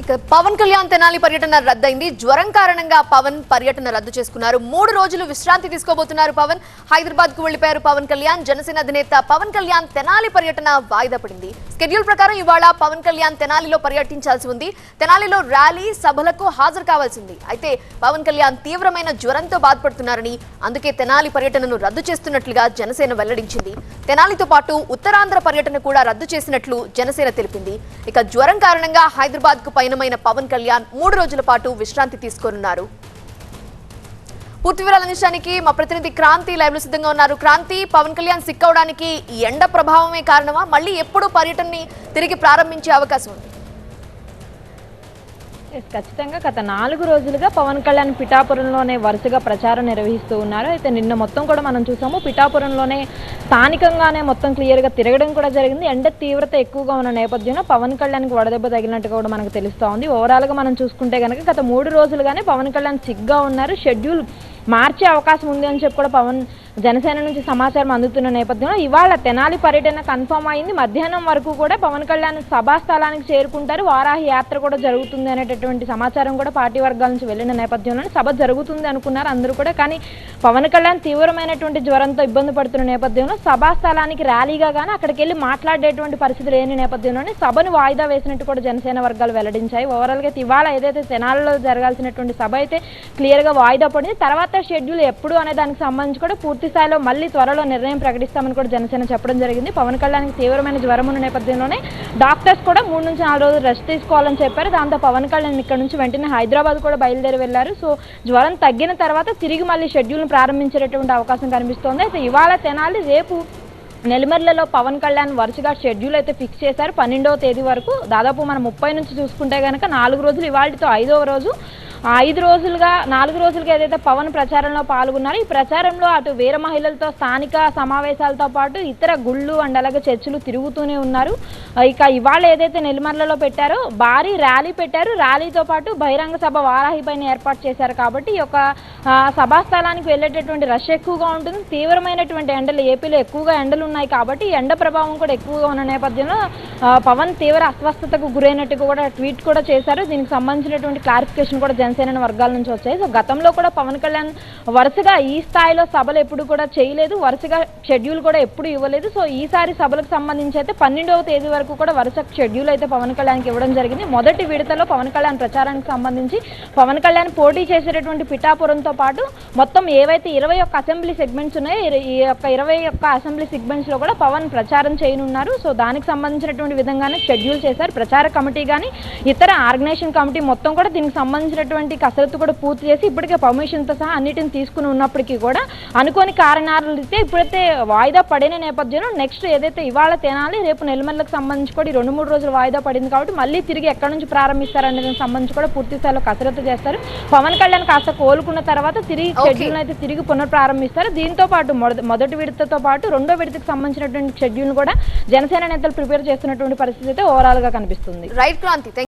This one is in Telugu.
ఇక పవన్ కళ్యాణ్ తెనాలి పర్యటన రద్దయింది. జ్వరం కారణంగా పవన్ పర్యటన రద్దు చేసుకున్నారు. మూడు రోజులు విశ్రాంతి తీసుకోబోతున్నారు పవన్. హైదరాబాద్కు వెళ్ళిపోయారు పవన్ కళ్యాణ్. జనసేన అధినేత పవన్ కళ్యాణ్ తెనాలి పర్యటన వాయిదా పడింది. స్కెడ్యూల్ ప్రకారం ఇవాళ పవన్ కళ్యాణ్ తెనాలిలో పర్యటించాల్సి ఉంది. తెనాలిలో ర్యాలీ సభలకు హాజరు కావాల్సింది. అయితే పవన్ కళ్యాణ్ తీవ్రమైన జ్వరంతో బాధపడుతున్నారని అందుకే తెనాలి పర్యటనను రద్దు చేస్తున్నట్లుగా జనసేన వెల్లడించింది. తెనాలితో పాటు ఉత్తరాంధ్ర పర్యటన కూడా రద్దు చేసినట్లు జనసేన తెలిపింది. ఇక జ్వరం కారణంగా హైదరాబాద్కు పయనమైన పవన్ కళ్యాణ్ మూడు రోజుల పాటు విశ్రాంతి తీసుకోనున్నారు. పూర్తి వివరాలు అందించడానికి మా ప్రతినిధి క్రాంతి లైవ్లో సిద్ధంగా ఉన్నారు. క్రాంతి పవన్ కళ్యాణ్ సిక్ అవడానికి ఈ ఎండ ప్రభావమే కారణమా? మళ్ళీ ఎప్పుడు పర్యటనని తిరిగి ప్రారంభించే అవకాశం ఉంది. ఖచ్చితంగా. గత నాలుగు రోజులుగా పవన్ కళ్యాణ్ పిఠాపురంలోనే వరుసగా ప్రచారం నిర్వహిస్తూ ఉన్నారు. అయితే నిన్న మొత్తం కూడా మనం చూసాము పిఠాపురంలోనే స్థానికంగానే మొత్తం క్లియర్గా తిరగడం కూడా జరిగింది. ఎండ తీవ్రత ఎక్కువగా ఉన్న నేపథ్యంలో పవన్ కళ్యాణ్కి వడదెబ్బ తగిలినట్టుగా కూడా మనకు తెలుస్తూ ఉంది. ఓవరాల్గా మనం చూసుకుంటే కనుక గత మూడు రోజులుగానే పవన్ కళ్యాణ్ సిగ్గా ఉన్నారు. షెడ్యూల్ మార్చే అవకాశం ఉంది అని చెప్పి కూడా పవన్ జనసేన నుంచి సమాచారం అందుతున్న నేపథ్యంలో ఇవాళ తెనాలి పర్యటన కన్ఫర్మ్ అయింది. మధ్యాహ్నం వరకు కూడా పవన్ కళ్యాణ్ సభా స్థలానికి చేరుకుంటారు. వారాహి యాత్ర కూడా జరుగుతుంది అనేటటువంటి సమాచారం కూడా పార్టీ వర్గాల నుంచి వెళ్ళిన నేపథ్యంలో సభ జరుగుతుంది అనుకున్నారు అందరూ కూడా. కానీ పవన్ కళ్యాణ్ తీవ్రమైనటువంటి జ్వరంతో ఇబ్బంది పడుతున్న నేపథ్యంలో సభా స్థలానికి ర్యాలీగా కానీ అక్కడికి వెళ్ళి మాట్లాడేటువంటి పరిస్థితి లేని నేపథ్యంలోనే సభను వాయిదా వేసినట్టు కూడా జనసేన వర్గాలు వెల్లడించాయి. ఓవరాల్గా అయితే ఇవాళ ఏదైతే తెనాలలో జరగాల్సినటువంటి సభ అయితే క్లియర్గా వాయిదా పడింది. తర్వాత షెడ్యూల్ ఎప్పుడు అనే దానికి సంబంధించి కూడా పూర్తి స్థాయిలో మళ్ళీ త్వరలో నిర్ణయం ప్రకటిస్తామని కూడా జనసేన చెప్పడం జరిగింది. పవన్ కళ్యాణ్కి తీవ్రమైన జ్వరం ఉన్న నేపథ్యంలోనే డాక్టర్స్ కూడా మూడు నుంచి నాలుగు రోజులు రెస్ట్ తీసుకోవాలని చెప్పారు. దాంతో పవన్ కళ్యాణ్ ఇక్కడ నుంచి వెంటనే హైదరాబాద్ కూడా బయలుదేరి వెళ్ళారు. సో జ్వరం తగ్గిన తర్వాత తిరిగి మళ్ళీ షెడ్యూల్ను ప్రారంభించేటటువంటి అవకాశం కనిపిస్తోంది. అయితే ఇవాళ తెనాలి రేపు నెల్లిమర్లలో పవన్ కళ్యాణ్ వరుసగా షెడ్యూల్ అయితే ఫిక్స్ చేశారు. పన్నెండవ తేదీ వరకు దాదాపు మనం ముప్పై నుంచి చూసుకుంటే కనుక నాలుగు రోజులు ఇవాళతో ఐదవ రోజు. ఐదు రోజులుగా నాలుగు రోజులుగా ఏదైతే పవన్ ప్రచారంలో పాల్గొన్నారో ఈ ప్రచారంలో అటు వీర మహిళలతో స్థానిక సమావేశాలతో పాటు ఇతర గుళ్ళు అండ్ అలాగే చర్చలు తిరుగుతూనే ఉన్నారు. ఇక ఇవాళ ఏదైతే నెల్లిమర్లలో పెట్టారో భారీ ర్యాలీ పెట్టారు. ర్యాలీతో పాటు బహిరంగ సభ వారాహి పైన ఏర్పాటు చేశారు కాబట్టి ఈ యొక్క సభాస్థలానికి సభా స్థలానికి వెళ్ళేటటువంటి రష్ ఎక్కువగా ఉంటుంది. తీవ్రమైనటువంటి ఎండలు ఏపీలో ఎక్కువగా ఎండలు ఉన్నాయి కాబట్టి ఎండ ప్రభావం కూడా ఎక్కువగా ఉన్న నేపథ్యంలో పవన్ తీవ్ర అస్వస్థతకు గురైనట్టు కూడా ట్వీట్ కూడా చేశారు. దీనికి సంబంధించినటువంటి క్లారిఫికేషన్ కూడా జనసేన వర్గాల నుంచి వచ్చాయి. సో గతంలో కూడా పవన్ కళ్యాణ్ వరుసగా ఈ స్థాయిలో సభలు ఎప్పుడు కూడా చేయలేదు. వరుసగా షెడ్యూల్ కూడా ఎప్పుడు ఇవ్వలేదు. సో ఈసారి సభలకు సంబంధించి అయితే పన్నెండవ తేదీ వరకు కూడా వరుస షెడ్యూల్ అయితే పవన్ కళ్యాణ్కి ఇవ్వడం జరిగింది. మొదటి విడతలో పవన్ కళ్యాణ్ ప్రచారానికి సంబంధించి పవన్ కళ్యాణ్ పోటీ చేసేటటువంటి పిఠాపురంతో పాటు మొత్తం ఏవైతే ఇరవై ఒక్క అసెంబ్లీ సెగ్మెంట్స్ ఉన్నాయో ఈ యొక్క ఇరవై ఒక్క అసెంబ్లీ సెగ్మెంట్స్లో కూడా పవన్ ప్రచారం చేయనున్నారు. సో దానికి సంబంధించినటువంటి విధంగానే షెడ్యూల్ చేశారు. ప్రచార కమిటీ కానీ ఇతర ఆర్గనైజేషన్ కమిటీ మొత్తం కూడా దీనికి సంబంధించినటువంటి కసరత్తు కూడా పూర్తి చేసి ఇప్పటికే permission తో సహా అన్నిటిని తీసుకుని ఉన్నప్పటికీ కూడా అనుకోని కారణాలు అయితే ఇప్పుడైతే వాయిదా పడిన నేపథ్యంలో నెక్స్ట్ ఏదైతే ఇవాళ తినాలి రేపు నెలమల్లకు సంబంధించి కూడా ఈ రెండు మూడు రోజులు వాయిదా పడింది కాబట్టి మళ్ళీ తిరిగి ఎక్కడి నుంచి ప్రారంభిస్తారనే దానికి సంబంధించి కూడా పూర్తి స్థాయిలో కసరత్తు చేస్తారు. పవన్ కళ్యాణ్ కాస్త కోలుకున్న తర్వాత తిరిగి. షెడ్యూల్ అయితే తిరిగి పునఃప్రారంభిస్తారు. దీంతో పాటు మొద- మొదటి విడతతో పాటు రెండో విడతకు సంబంధించినటువంటి షెడ్యూల్ కూడా జనసేన నేతలు ప్రిపేర్ చేస్తున్నటువంటి పరిస్థితి అయితే ఓవరాల్గా కనిపిస్తుంది. రైట్ క్రాంతి